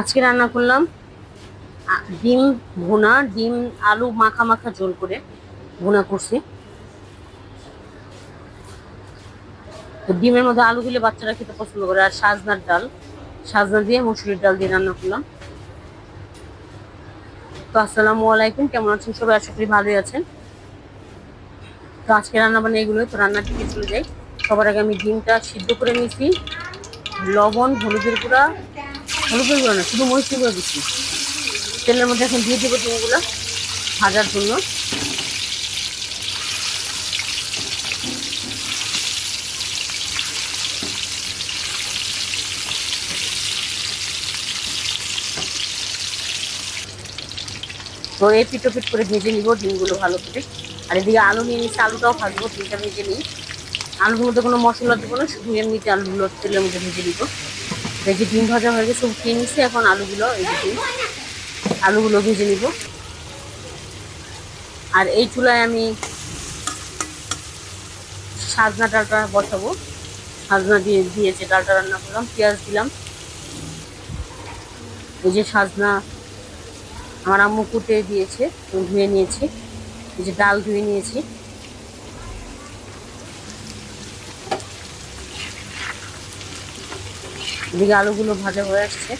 আজকে রান্না করলাম ডিম ভুনা, ডিম, আলু মাখা মাখা ঝোল করে ভুনা করছি। ডিমের মধ্যে আলু দিলে বাচ্চারা খেতে পছন্দ করে, আর সাজনার ডাল, সাজনা দিয়ে মুসুরির ডাল দিয়ে রান্না করলাম। তো আসসালামু আলাইকুম, কেমন আছেন সবাই? আশা করি ভালোই আছেন। তো আজকে রান্না বান্না এগুলো তো রান্নার দিকে চলে যাই। সবার আগে আমি ডিমটা সিদ্ধ করে নিয়েছি, লবণ, হলুদের গুঁড়া হলুদের গুঁড়া না, শুধু মরিচের গুঁড়া দিচ্ছি। তেলের মধ্যে এখন দিয়ে দেবো ডিমগুলো ভাজার জন্য। তো এই পিটো পিট করে ভেজে নিব ডিমগুলো ভালো করে। আর এদিকে আলু নিয়ে নিচ্ছি, আলুটাও ভাজবো ডিমটা ভেজে নিই। আলুর মধ্যে কোনো মশলা দেবো না, শুধু এমনিতে আলুগুলো তেলের মধ্যে ভেজে নিব। ভেজে ডিম ভাজা হয়ে গেছে উঠিয়ে নিচ্ছি এখন আলুগুলো ডিম, আলুগুলো ভেজে নিব। আর এই চুলায় আমি সাজনা ডালটা বসাবো। সাজনা দিয়ে দিয়েছে ডালটা রান্না করলাম পেঁয়াজ দিলাম। এই যে সাজনা আমার আম্মু কুটে দিয়েছে ধুয়ে নিয়েছি। এই যে ডাল ধুয়ে নিয়েছি। এদিকে আলুগুলো ভাজা হয়ে আসছে।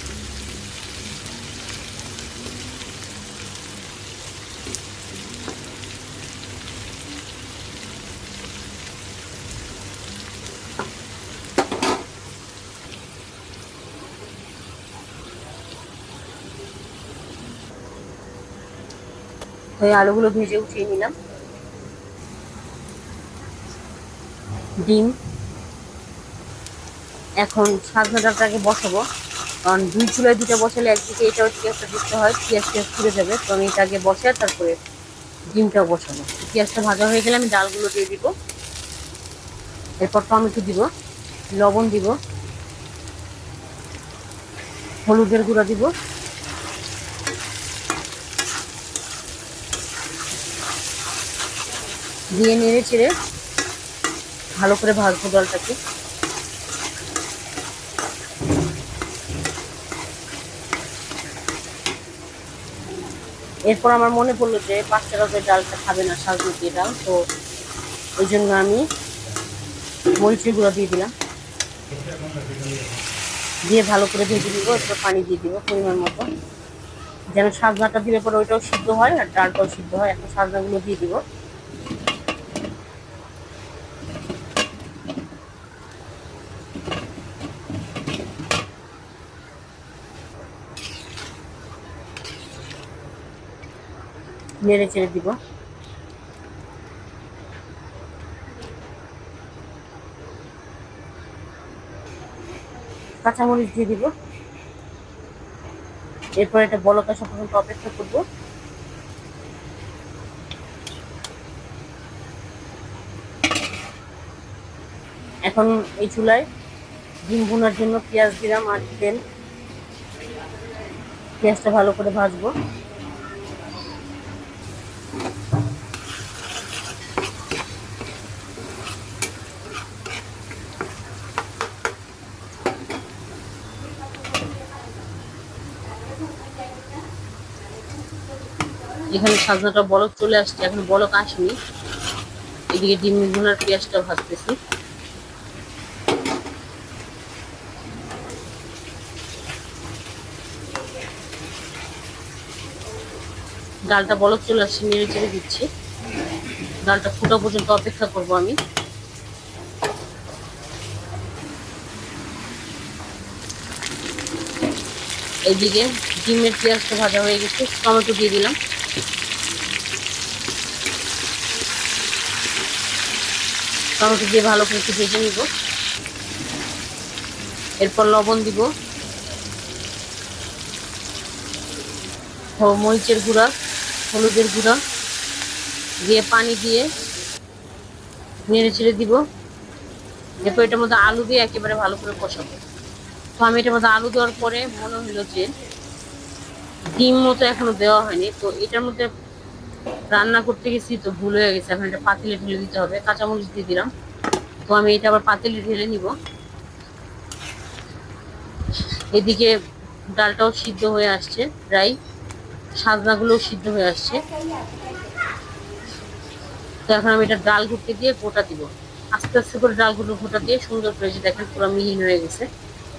আলুগুলো ভেজে উঠিয়ে নিলাম। ডিম। এখন সাজনা ডালটাকে বসাবো। কারণ দুই চুলায় দুটো বসালে একদিকে এটা হচ্ছে একটা দিতে হয় পেঁয়াজ পুড়ে যাবে। তো আমি এটাকে বসে তারপরে ডিমটাও বসাবো। পেঁয়াজটা ভাজা হয়ে গেলে আমি ডালগুলো দিয়ে দিব। এরপর টমেটো দিব, লবণ দিব, হলুদের গুঁড়া দিব। দিয়ে নেড়ে চেড়ে ভালো করে ভাজবো ডালটাকে। এরপর আমার মনে পড়ল যে বাচ্চারা তো ডালটা খাবে না সাজমতি ডাল, তো ওই জন্য আমি মরিচের গুঁড়ো দিয়ে দিলাম। দিয়ে ভালো করে ভেজে দিব একটু পানি দিয়ে দিব পরিমাণ মতো। যেন সাজনাটা দিলে পরে ওইটাও সিদ্ধ হয় আর ডালটাও সিদ্ধ হয়, এখন সাজনাগুলো দিয়ে দিব। নেড়ে চেড়ে দিব। কাঁচামরিচ দিয়ে দিব। এরপর এটা বলক আসা পর্যন্ত অপেক্ষা করব। এখন এই চুলায় ডিম ভুনার জন্য পেঁয়াজ দিলাম আর তেল পেঁয়াজটা ভালো করে ভাজবো। এখানে সাজনাটা বলক চলে আসছে, এখন বলক আসেনি। এদিকে ডিম ভুনার পেঁয়াজটা ভাজতেছি। ডালটা বলক চলে আসছে, নেড়ে চেড়ে দিচ্ছি। ডালটা ফুটা পর্যন্ত অপেক্ষা করব আমি। এইদিকে ডিমের পেঁয়াজটা ভাজা হয়ে গেছে, টমেটো দিয়ে দিলাম। টমেটো দিয়ে ভালো করে ভেজে নিব। এরপর লবণ দিব। মরিচের গুঁড়া, হলুদের গুঁড়া দিয়ে পানি দিয়ে নেড়ে চেড়ে দিব। এরপর এটার মধ্যে আলু দিয়ে একেবারে ভালো করে কষাবো। তো আমি এটার মধ্যে আলু দেওয়ার পরে মনে হলো যে ডিম মতো এখনও দেওয়া হয়নি, তো এটার মধ্যে রান্না করতে গেছি তো ভুল হয়ে গেছে, এখন এটা পাতিলে ঢেলে দিতে হবে, কাঁচামরিচ দিয়ে দিলাম। তো আমি এটা আবার পাতিলে ঢেলে নিব। এদিকে ডালটাও সিদ্ধ হয়ে আসছে প্রায়, সাজনাগুলোও সিদ্ধ হয়ে আসছে। তো এখন আমি এটা ডাল ঘুটতে দিয়ে গোটা দিব। আস্তে আস্তে করে ডালগুলো গোটা দিয়ে সুন্দর করে দেখেন পুরো মিহিন হয়ে গেছে।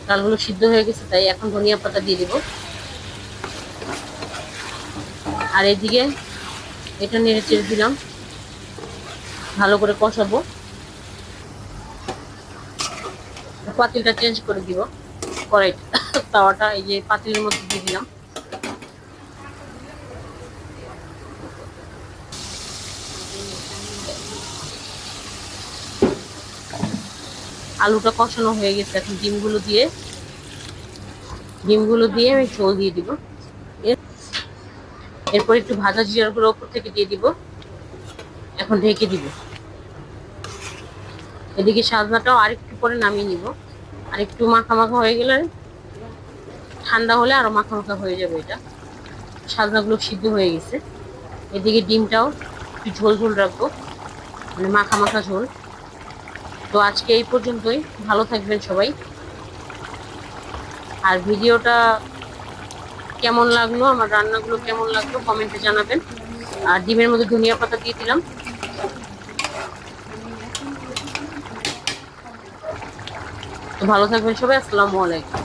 ডালগুলো সিদ্ধ হয়ে গেছে, তাই এখন ধনিয়া পাতা দিয়ে দিব। আর এদিকে এটা নেড়ে চেড়ে দিলাম। ভালো করে কষাবো। পাতিলটা চেঞ্জ করে দিব। তাওয়াটা, এই যে পাতিলের মধ্যে দিয়ে দিলাম। আলুটা কষানো হয়ে গেছে। এখন ডিমগুলো দিয়ে ডিমগুলো দিয়ে আমি ঝোল দিয়ে দিব। এরপর একটু ভাজা জিরার গুঁড়ো উপর থেকে দিয়ে দিব। এখন ঢেকে দিব। এদিকে সাজনাটাও আরেকটু পরে নামিয়ে নিব। আর একটু মাখা মাখা হয়ে গেলে ঠান্ডা হলে আরও মাখা মাখা হয়ে যাবে এটা। সাজনাগুলো সিদ্ধ হয়ে গেছে। এদিকে ডিমটাও একটু ঝোল ঝোল রাখব। মানে মাখা মাখা ঝোল। তো আজকে এই পর্যন্তই। ভালো থাকবেন সবাই। আর ভিডিওটা কেমন লাগল, আমার রান্নাগুলো কেমন লাগল কমেন্টে জানাবেন। আর ডিমের মধ্যে ধনিয়া পাতা দিয়ে দিলাম। তো ভালো থাকবেন সবাই, আসসালামু আলাইকুম।